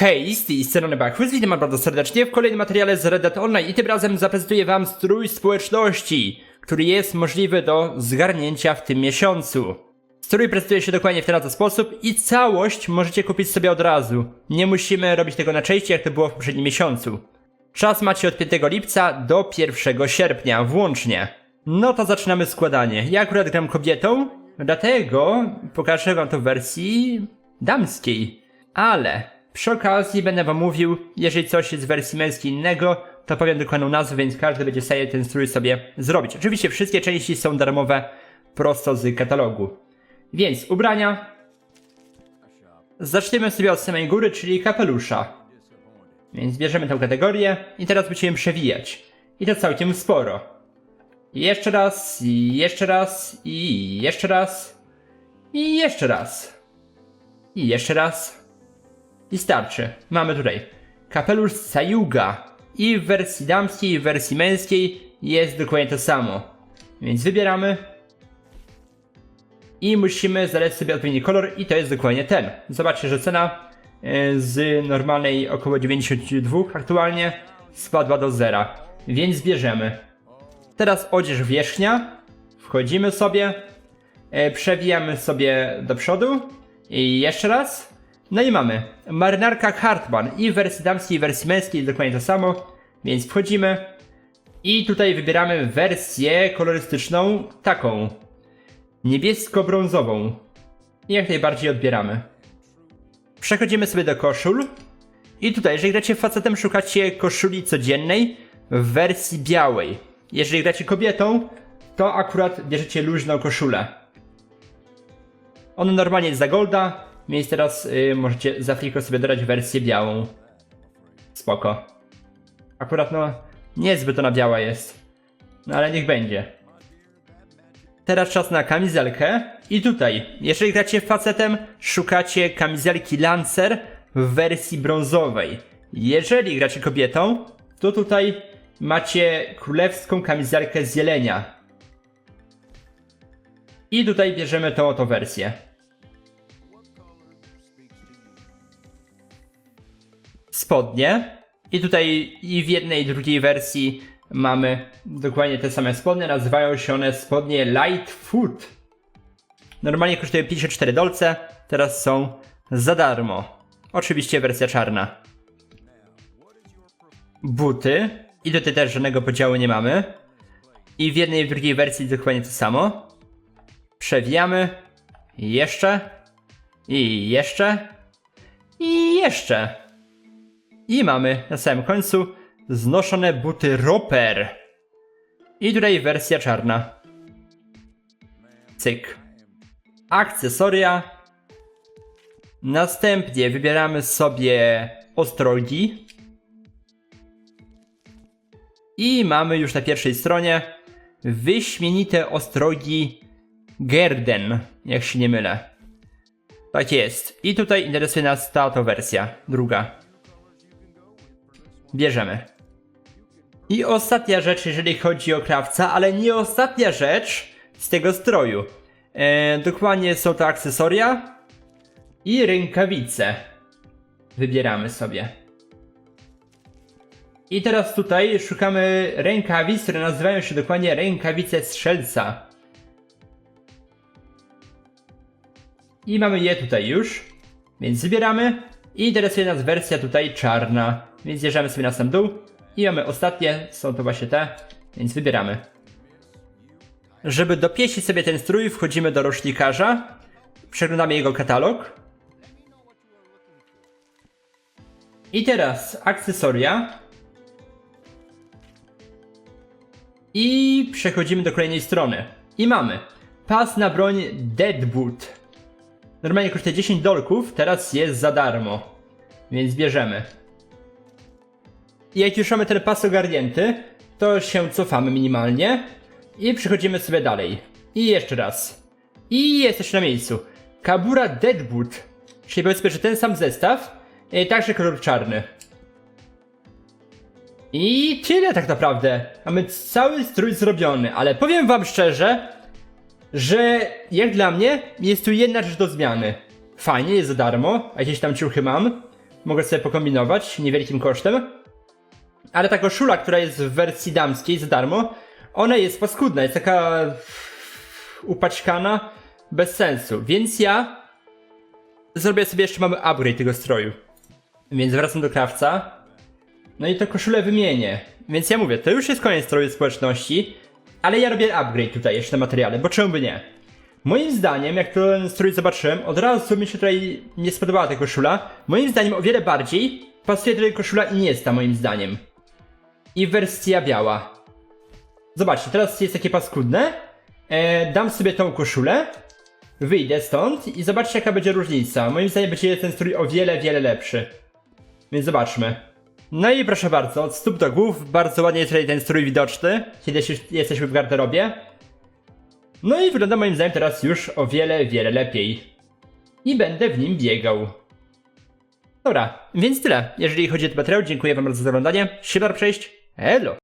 Hej, z tej strony Bachwys, witam bardzo serdecznie w kolejnym materiale z Red Dead Online i tym razem zaprezentuję wam strój społeczności, który jest możliwy do zgarnięcia w tym miesiącu. Strój prezentuje się dokładnie w ten oto sposób i całość możecie kupić sobie od razu. Nie musimy robić tego na części, jak to było w poprzednim miesiącu. Czas macie od 5 lipca do 1 sierpnia włącznie. No to zaczynamy składanie. Ja akurat gram kobietą, dlatego pokażę wam to w wersji damskiej. Ale przy okazji będę wam mówił, jeżeli coś jest w wersji męskiej innego, to powiem dokładną nazwę, więc każdy będzie w ten strój sobie zrobić. Oczywiście wszystkie części są darmowe prosto z katalogu. Więc ubrania. Zaczniemy sobie od samej góry, czyli kapelusza. Więc bierzemy tę kategorię i teraz będziemy przewijać. I to całkiem sporo. Jeszcze raz, jeszcze raz, i jeszcze raz, i jeszcze raz. I jeszcze raz. I starczy. Mamy tutaj kapelusz Sayuga. I w wersji damskiej, i w wersji męskiej jest dokładnie to samo. Więc wybieramy. I musimy znaleźć sobie odpowiedni kolor i to jest dokładnie ten. Zobaczcie, że cena e, z normalnej około 92 aktualnie spadła do zera. Więc bierzemy. Teraz odzież wierzchnia. Wchodzimy sobie. E, przewijamy sobie do przodu. I jeszcze raz. No i mamy marynarka Hartman i w wersji damskiej i w wersji męskiej dokładnie to samo. Więc wchodzimy. I tutaj wybieramy wersję kolorystyczną taką. Niebiesko-brązową. I jak najbardziej odbieramy. Przechodzimy sobie do koszul. I tutaj, jeżeli gracie facetem, szukacie koszuli codziennej w wersji białej. Jeżeli gracie kobietą, to akurat bierzecie luźną koszulę. Ona normalnie jest za golda, więc teraz y, możecie za chwilkę sobie dodać wersję białą. Spoko. Akurat no, niezbyt ona biała jest. No ale niech będzie. Teraz czas na kamizelkę. I tutaj, jeżeli gracie facetem, szukacie kamizelki Lancer w wersji brązowej. Jeżeli gracie kobietą, to tutaj macie królewską kamizelkę z jelenia. I tutaj bierzemy tą oto wersję. Spodnie. I tutaj i w jednej i drugiej wersji mamy dokładnie te same spodnie. Nazywają się one spodnie Lightfoot. Normalnie kosztuje 54 dolce, teraz są za darmo. Oczywiście wersja czarna. Buty. I tutaj też żadnego podziału nie mamy. I w jednej i drugiej wersji dokładnie to samo. Przewijamy. Jeszcze. I jeszcze. I jeszcze. I mamy na samym końcu znoszone buty Roper. I tutaj wersja czarna. Cyk. Akcesoria. Następnie wybieramy sobie ostrogi. I mamy już na pierwszej stronie wyśmienite ostrogi Gerden, jak się nie mylę. Tak jest. I tutaj interesuje nas ta oto wersja, druga. Bierzemy. I ostatnia rzecz, jeżeli chodzi o krawca, ale nie ostatnia rzecz z tego stroju. E, dokładnie są to akcesoria i rękawice. Wybieramy sobie. I teraz tutaj szukamy rękawic, które nazywają się dokładnie rękawice strzelca. I mamy je tutaj już. Więc wybieramy. I interesuje nas wersja tutaj czarna. Więc zjeżdżamy sobie na sam dół. I mamy ostatnie, są to właśnie te. Więc wybieramy. Żeby dopieścić sobie ten strój, wchodzimy do roślikarza. Przeglądamy jego katalog. I teraz akcesoria. I przechodzimy do kolejnej strony. I mamy pas na broń Deadboot. Normalnie kosztuje 10 dolków, teraz jest za darmo. Więc bierzemy. I jak już mamy ten pas ogarnięty, to się cofamy minimalnie i przechodzimy sobie dalej. I jeszcze raz. I jesteśmy na miejscu. Kabura Deadboot. Czyli powiedzmy, że ten sam zestaw, e, także kolor czarny. I tyle tak naprawdę. Mamy cały strój zrobiony, ale powiem wam szczerze, że jak dla mnie jest tu jedna rzecz do zmiany. Fajnie, jest za darmo, a jakieś tam ciuchy mam. Mogę sobie pokombinować niewielkim kosztem. Ale ta koszula, która jest w wersji damskiej za darmo, ona jest paskudna, jest taka upaćkana, bez sensu. Więc ja zrobię sobie jeszcze mamy upgrade tego stroju. Więc wracam do krawca. No i to koszulę wymienię. Więc ja mówię, to już jest koniec stroju społeczności, ale ja robię upgrade tutaj jeszcze na materiale, bo czemu by nie? Moim zdaniem, jak ten strój zobaczyłem, od razu mi się tutaj nie spodobała ta koszula. Moim zdaniem o wiele bardziej pasuje tej koszula Iniesta, moim zdaniem. I wersja biała. Zobaczcie, teraz jest takie paskudne. E, dam sobie tą koszulę. Wyjdę stąd i zobaczcie jaka będzie różnica. Moim zdaniem będzie ten strój o wiele, wiele lepszy. Więc zobaczmy. No i proszę bardzo, od stóp do głów, bardzo ładnie jest tutaj ten strój widoczny, kiedy jesteśmy w garderobie. No i wygląda moim zdaniem teraz już o wiele, wiele lepiej. I będę w nim biegał. Dobra, więc tyle. Jeżeli chodzi o ten materiał, dziękuję wam bardzo za oglądanie. Siedar przejść. Elo!